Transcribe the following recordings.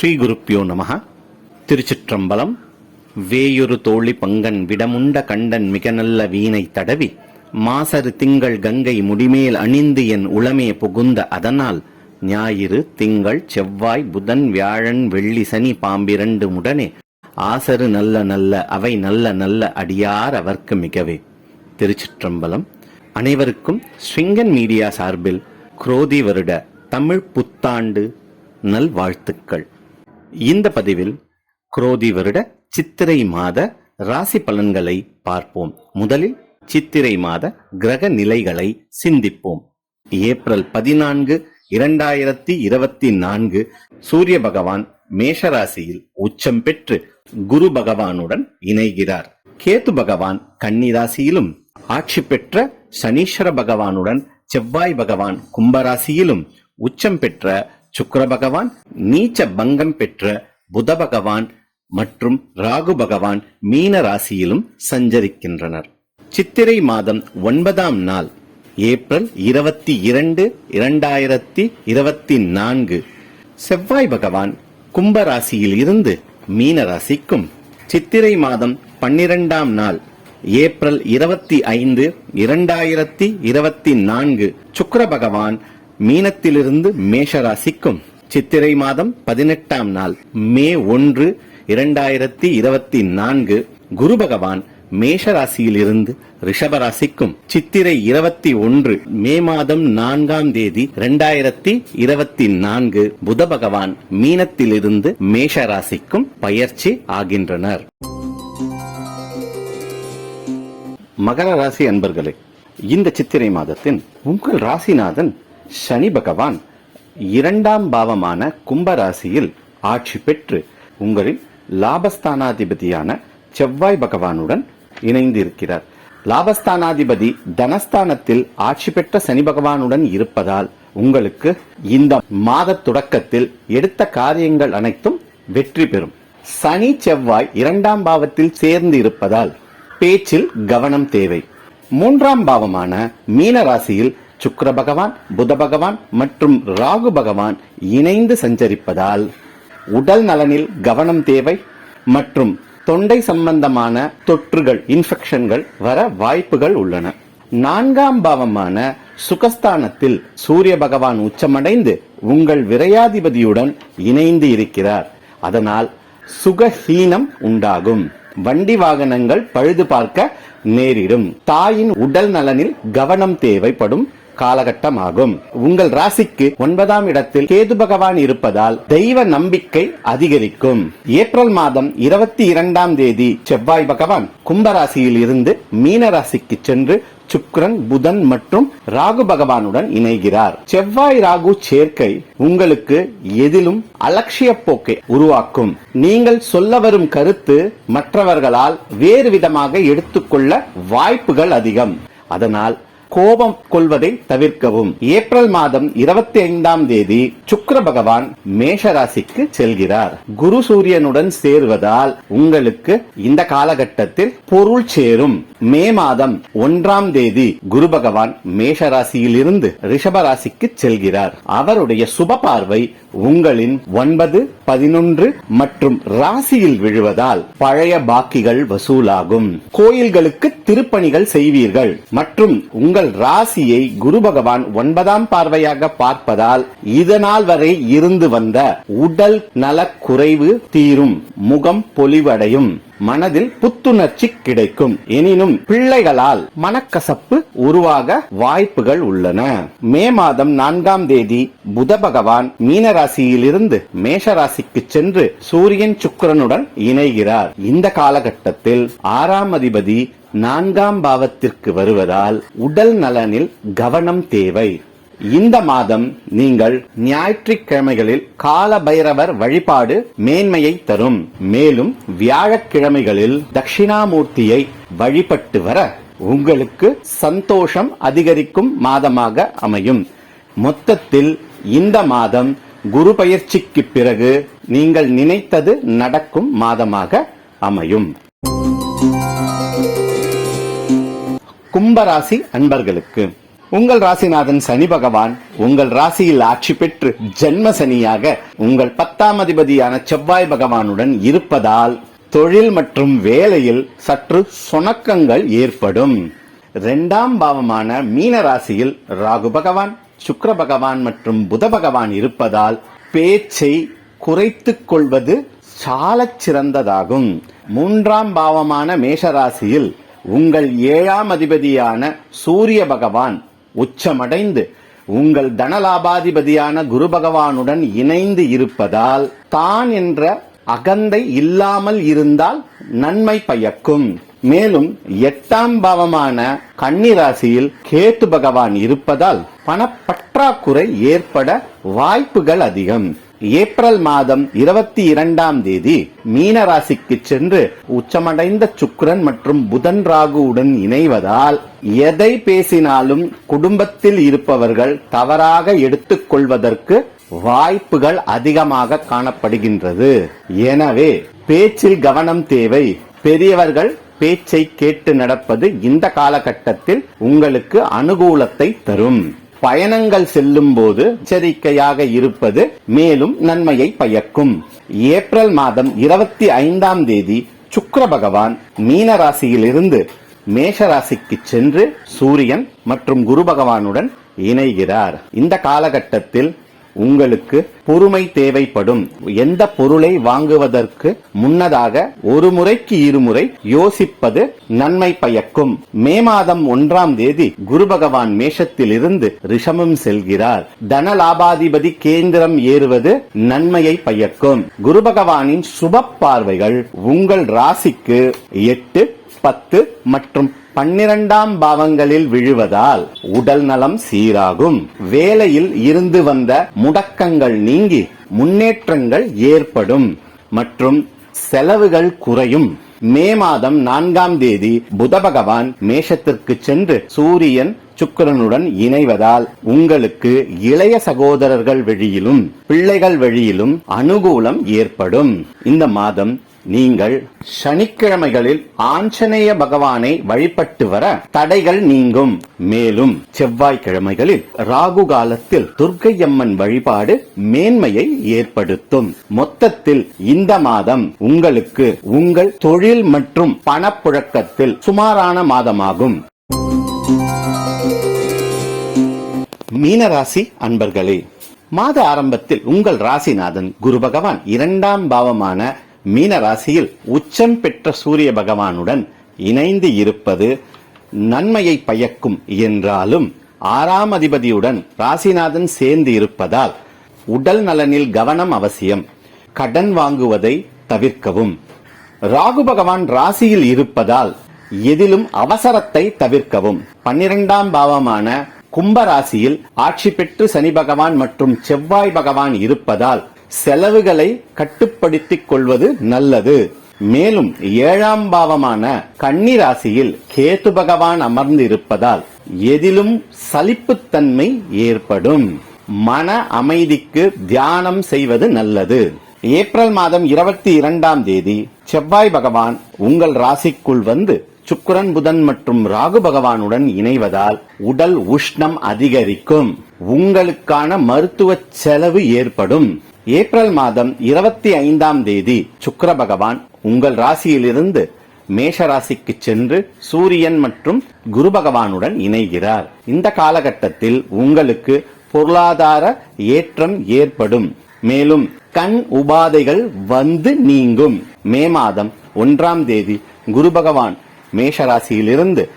ஸ்ரீ குருப்பியோ நமக திருச்சிற்றம்பலம். வேயொரு தோழி பங்கன் விடமுண்ட கண்டன் மிக நல்ல வீணை தடவி மாசரு திங்கள் கங்கை முடிமேல் அணிந்து என் உளமே புகுந்த அதனால் ஞாயிறு திங்கள் செவ்வாய் புதன் வியாழன் வெள்ளி சனி பாம்பிரண்டு முடனே ஆசரு நல்ல நல்ல அவை நல்ல நல்ல அடியார் அவர்க்கு மிகவே. திருச்சிற்றம்பலம். அனைவருக்கும் ஸ்விங்கன் மீடியா சார்பில் குரோதி வருட தமிழ் புத்தாண்டு நல்வாழ்த்துக்கள். இந்த பதிவில் குரோதி வருட சித்திரை மாத ராசி பலன்களை பார்ப்போம். முதலில் சித்திரை மாத கிரக நிலைகளை சிந்திப்போம். ஏப்ரல் பதினான்கு இரண்டாயிரத்தி இருபத்தி நான்கு சூரிய பகவான் மேஷராசியில் உச்சம் பெற்று குரு பகவானுடன் இணைகிறார். கேத்து பகவான் கன்னிராசியிலும் ஆட்சி பெற்ற சனீஸ்வர பகவானுடன் செவ்வாய் பகவான் கும்பராசியிலும் உச்சம் பெற்ற சுக்கர பகவான் நீச்ச பங்கம் பெற்ற புத பகவான் மற்றும் ராகு பகவான் மீன ராசியிலும் சஞ்சரிக்கின்றனர். சித்திரை மாதம் ஒன்பதாம் நாள் ஏப்ரல் இருபத்தி இரண்டு இரண்டாயிரத்தி இருபத்தி நான்கு. செவ்வாய் பகவான் கும்ப ராசியில் இருந்து மீன ராசிக்கும். சித்திரை மாதம் பன்னிரெண்டாம் நாள் ஏப்ரல் இருபத்தி ஐந்து இரண்டாயிரத்தி இருபத்தி நான்கு. சுக்கர பகவான் மீனத்திலிருந்து மேஷராசிக்கும் சித்திரை மாதம் பதினெட்டாம் நாள் மே ஒன்று இரண்டாயிரத்தி இருபத்தி நான்கு. குரு பகவான் மேஷ ராசியில் இருந்து சித்திரை இருபத்தி ஒன்று மே மாதம் நான்காம் தேதி இரண்டாயிரத்தி இருபத்தி நான்கு. புத பகவான் மீனத்திலிருந்து மேஷ ராசிக்கும் பயிற்சி ஆகின்றனர். மகர ராசி அன்பர்களே இந்த சித்திரை மாதத்தின் உங்கள் ராசிநாதன் சனி பகவான் இரண்டாம் பாவமான கும்பராசியில் ஆட்சி பெற்று உங்களின் லாபஸ்தானாதிபதியான செவ்வாய் பகவானுடன் இணைந்திருக்கிறார். லாபஸ்தானாதிபதி தனஸ்தானத்தில் ஆட்சி பெற்ற சனி பகவானுடன் இருப்பதால் உங்களுக்கு இந்த மாத தொடக்கத்தில் எடுத்த காரியங்கள் அனைத்தும் வெற்றி பெறும். சனி செவ்வாய் இரண்டாம் பாவத்தில் சேர்ந்து இருப்பதால் பேச்சில் கவனம் தேவை. மூன்றாம் பாவமான மீன ராசியில் சுக்கர பகவான் புத பகவான் மற்றும் ராகு பகவான் இணைந்து சஞ்சரிப்பதால் உடல் நலனில் கவனம் தேவை மற்றும் தொண்டை சம்பந்தமான தொற்றுகள் இன்ஃபெக்ஷன்கள் வர வாய்ப்புகள் உள்ளன. நான்காம் பாவமான சுகஸ்தானத்தில் சூரிய பகவான் உச்சமடைந்து உங்கள் விரையாதிபதியுடன் இணைந்து இருக்கிறார். அதனால் சுகஹீனம் உண்டாகும். வண்டி வாகனங்கள் பழுது பார்க்க நேரிடும். தாயின் உடல் நலனில் கவனம் தேவைப்படும். காலகட்டமாகும். உங்கள் ராசிக்கு ஒன்பதாம் இடத்தில் கேது பகவான் இருப்பதால் தெய்வ நம்பிக்கை அதிகரிக்கும். ஏப்ரல் மாதம் இருபத்தி இரண்டாம் தேதி செவ்வாய் பகவான் கும்பராசியில் இருந்து மீன ராசிக்கு சென்று சுக்ரன் புதன் மற்றும் ராகு பகவானுடன் இணைகிறார். செவ்வாய் ராகு சேர்க்கை உங்களுக்கு எதிலும் அலட்சிய போக்கை உருவாக்கும். நீங்கள் சொல்ல வரும் கருத்து மற்றவர்களால் வேறு விதமாக எடுத்துக்கொள்ள வாய்ப்புகள் அதிகம். அதனால் கோபம் கொள்வதை தவிர்க்கவும். ஏப்ரல் மாதம் இருபத்தி ஐந்தாம் தேதி சுக்கர பகவான் மேஷ ராசிக்கு செல்கிறார். குரு சூரியனுடன் சேர்வதால் உங்களுக்கு இந்த காலகட்டத்தில் பொருள் சேரும். மே மாதம் ஒன்றாம் தேதி குரு பகவான் மேஷ இருந்து ரிஷப ராசிக்கு செல்கிறார். அவருடைய சுப பார்வை உங்களின் ஒன்பது பதினொன்று மற்றும் ராசியில் விழுவதால் பழைய பாக்கிகள் வசூலாகும். கோயில்களுக்கு திருப்பணிகள் செய்வீர்கள். மற்றும் உங்கள் ராசியை குரு பகவான் ஒன்பதாம் பார்வையாக பார்ப்பதால் இதனால் வரை இருந்து வந்த உடல் நலக் குறைவு தீரும் முகம் பொலிவடையும் மனதில் புத்துணர்ச்சி கிடைக்கும். எனினும் பிள்ளைகளால் மனக்கசப்பு உருவாக வாய்ப்புகள் உள்ளன. மே மாதம் நான்காம் தேதி புத பகவான் மீன ராசியிலிருந்து மேஷ ராசிக்கு சென்று சூரியன் சுக்கிரனுடன் இணைகிறார். இந்த காலகட்டத்தில் ஆறாம் அதிபதி நான்காம் பாவத்திற்கு வருவதால் உடல் நலனில் கவனம் தேவை. இந்த மாதம் நீங்கள் ஞாயிற்றுக்கிழமைகளில் கால பைரவர் வழிபாடு மேன்மையை தரும். மேலும் வியாழக்கிழமைகளில் தட்சிணாமூர்த்தியை வழிபட்டு வர உங்களுக்கு சந்தோஷம் அதிகரிக்கும் மாதமாக அமையும். மொத்தத்தில் இந்த மாதம் குரு பயிற்சிக்கு பிறகு நீங்கள் நினைத்தது நடக்கும் மாதமாக அமையும். கும்பராசி அன்பர்களுக்கு. உங்கள் ராசிநாதன் சனி பகவான் உங்கள் ராசியில் ஆட்சி பெற்று ஜென்ம சனியாக உங்கள் பத்தாம் அதிபதியான செவ்வாய் பகவானுடன் இருப்பதால் தொழில் மற்றும் வேலையில் சற்று சுணக்கங்கள் ஏற்படும். இரண்டாம் பாவமான மீன ராசியில் ராகு பகவான் சுக்கிர பகவான் மற்றும் புத பகவான் இருப்பதால் பேச்சை குறைத்துக் கொள்வது சாலச் சிறந்ததாகும் மூன்றாம் பாவமான மேஷராசியில் உங்கள் ஏழாம் அதிபதியான சூரிய பகவான் உச்சமடைந்து உங்கள் தனலாபாதிபதியான குரு பகவானுடன் இணைந்து இருப்பதால் தான் என்ற அகந்தை இல்லாமல் இருந்தால் நன்மை பயக்கும். மேலும் எட்டாம் பாவமான கன்னிராசியில் கேத்து பகவான் இருப்பதால் பணப்பற்றாக்குறை ஏற்பட வாய்ப்புகள் அதிகம். ஏப்ரல் மாதம் இருபத்தி இரண்டாம் தேதி மீன ராசிக்கு சென்று உச்சமடைந்த சுக்கிரன் மற்றும் புதன் ராகுவுடன் இணைவதால் எதை பேசினாலும் குடும்பத்தில் இருப்பவர்கள் தவறாக எடுத்துக்கொள்வதற்கு வாய்ப்புகள் அதிகமாக காணப்படுகின்றது. எனவே பேச்சில் கவனம் தேவை. பெரியவர்கள் பேச்சை கேட்டு நடப்பது இந்த காலகட்டத்தில் உங்களுக்கு அனுகூலத்தை தரும். பயணங்கள் செல்லும் போது எச்சரிக்கையாக இருப்பது மேலும் நன்மையை பயக்கும். ஏப்ரல் மாதம் இருபத்தி ஐந்தாம் தேதி சுக்கர பகவான் மீன ராசியிலிருந்து மேஷ ராசிக்கு சென்று சூரியன் மற்றும் குரு பகவானுடன் இணைகிறார். இந்த காலகட்டத்தில் உங்களுக்கு பொறுமை தேவைப்படும். எந்த பொருளை வாங்குவதற்கு முன்னதாக ஒரு முறைக்கு இருமுறை யோசிப்பது நன்மை பயக்கும். மே மாதம் ஒன்றாம் தேதி குரு பகவான் மேஷத்தில் இருந்து ரிஷமம் செல்கிறார். தன லாபாதிபதி கேந்திரம் ஏறுவது நன்மையை பயக்கும். குரு பகவானின் சுப பார்வைகள் உங்கள் ராசிக்கு எட்டு பத்து மற்றும் பன்னிரண்டாம் பாவங்களில் விழுவதால் உடல் நலம் சீராகும். வேலையில் இருந்து வந்த முடக்கங்கள் நீங்கி முன்னேற்றங்கள் ஏற்படும் மற்றும் செலவுகள் குறையும். மே மாதம் நான்காம் தேதி புத பகவான் மேஷத்திற்கு சென்று சூரியன் சுக்கிரனுடன் இணைவதால் உங்களுக்கு இளைய சகோதரர்கள் வழியிலும் பிள்ளைகள் வழியிலும் அனுகூலம் ஏற்படும். இந்த மாதம் நீங்கள் சனிக்கிழமைகளில் ஆஞ்சநேய பகவானை வழிபட்டு வர தடைகள் நீங்கும். மேலும் செவ்வாய்க்கிழமைகளில் ராகு காலத்தில் துர்க்கையம்மன் வழிபாடு மேன்மையை ஏற்படுத்தும். மொத்தத்தில் இந்த மாதம் உங்களுக்கு உங்கள் தொழில் மற்றும் பணப்புழக்கத்தில் சுமாரான மாதமாகும். மீனராசி அன்பர்களே மாத ஆரம்பத்தில் உங்கள் ராசிநாதன் குரு பகவான் இரண்டாம் பாவமான மீன ராசியில் உச்சம் பெற்ற சூரிய பகவானுடன் இணைந்து இருப்பது நன்மையை பயக்கும் என்றாலும் ஆறாம் அதிபதியுடன் ராசிநாதன் சேர்ந்து இருப்பதால் உடல் நலனில் கவனம் அவசியம். கடன் வாங்குவதை தவிர்க்கவும். ராகு பகவான் ராசியில் இருப்பதால் எதிலும் அவசரத்தை தவிர்க்கவும். பன்னிரெண்டாம் பாவமான கும்ப ராசியில் ஆட்சி பெற்று சனி பகவான் மற்றும் செவ்வாய் பகவான் இருப்பதால் செலவுகளை கட்டுப்படுத்திக் கொள்வது நல்லது. மேலும் ஏழாம் பாவமான கன்னி ராசியில் கேத்து பகவான் அமர்ந்து இருப்பதால் எதிலும் சலிப்புத்தன்மை ஏற்படும். மன அமைதிக்கு தியானம் செய்வது நல்லது. ஏப்ரல் மாதம் இருபத்தி இரண்டாம் தேதி செவ்வாய் பகவான் உங்கள் ராசிக்குள் வந்து சுக்கரன் புதன் மற்றும் ராகு பகவானுடன் இணைவதால் உடல் உஷ்ணம் அதிகரிக்கும். உங்களுக்கான மருத்துவ செலவு ஏற்படும். ஏப்ரல் மாதம் இருபத்தி ஐந்தாம் தேதி சுக்கர பகவான் உங்கள் ராசியிலிருந்து மேஷ ராசிக்கு சென்று சூரியன் மற்றும் குரு பகவானுடன் இணைகிறார். இந்த காலகட்டத்தில் உங்களுக்கு பொருளாதார ஏற்றம் ஏற்படும். மேலும் கண் உபாதைகள் வந்து நீங்கும். மே மாதம் ஒன்றாம் தேதி குரு பகவான் மேஷ ராசியிலிருந்து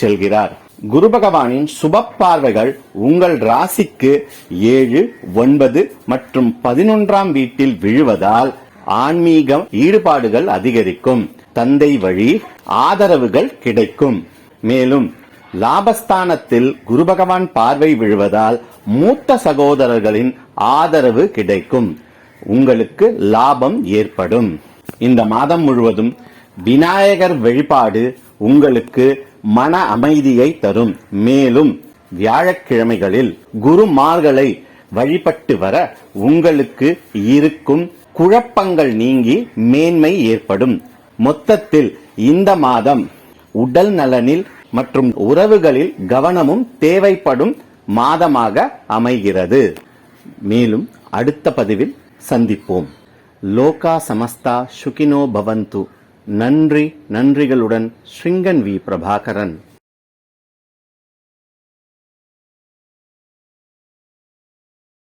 செல்கிறார். குரு பகவானின் சுப பார்வைகள் உங்கள் ராசிக்கு ஏழு ஒன்பது மற்றும் பதினொன்றாம் வீட்டில் விழுவதால் ஆன்மீகம் ஈடுபாடுகள் அதிகரிக்கும். தந்தை வழி ஆதரவுகள் கிடைக்கும். மேலும் லாபஸ்தானத்தில் குரு பகவான் பார்வை விழுவதால் மூத்த சகோதரர்களின் ஆதரவு கிடைக்கும். உங்களுக்கு லாபம் ஏற்படும். இந்த மாதம் முழுவதும் விநாயகர் வழிபாடு உங்களுக்கு மன அமைதியை தரும். மேலும் வியாழக்கிழமைகளில் குருமார்களை வழிபட்டு வர உங்களுக்கு இருக்கும் குழப்பங்கள் நீங்கி மேன்மை ஏற்படும். மொத்தத்தில் இந்த மாதம் உடல் நலனில் மற்றும் உறவுகளில் கவனமும் தேவைப்படும் மாதமாக அமைகிறது. மேலும் அடுத்த பதிவில் சந்திப்போம். லோகா சமஸ்தா சுகினோ பவந்து. நன்றி நன்றிகளுடன் ஸ்ருங்கன் வி பிரபாகரன்.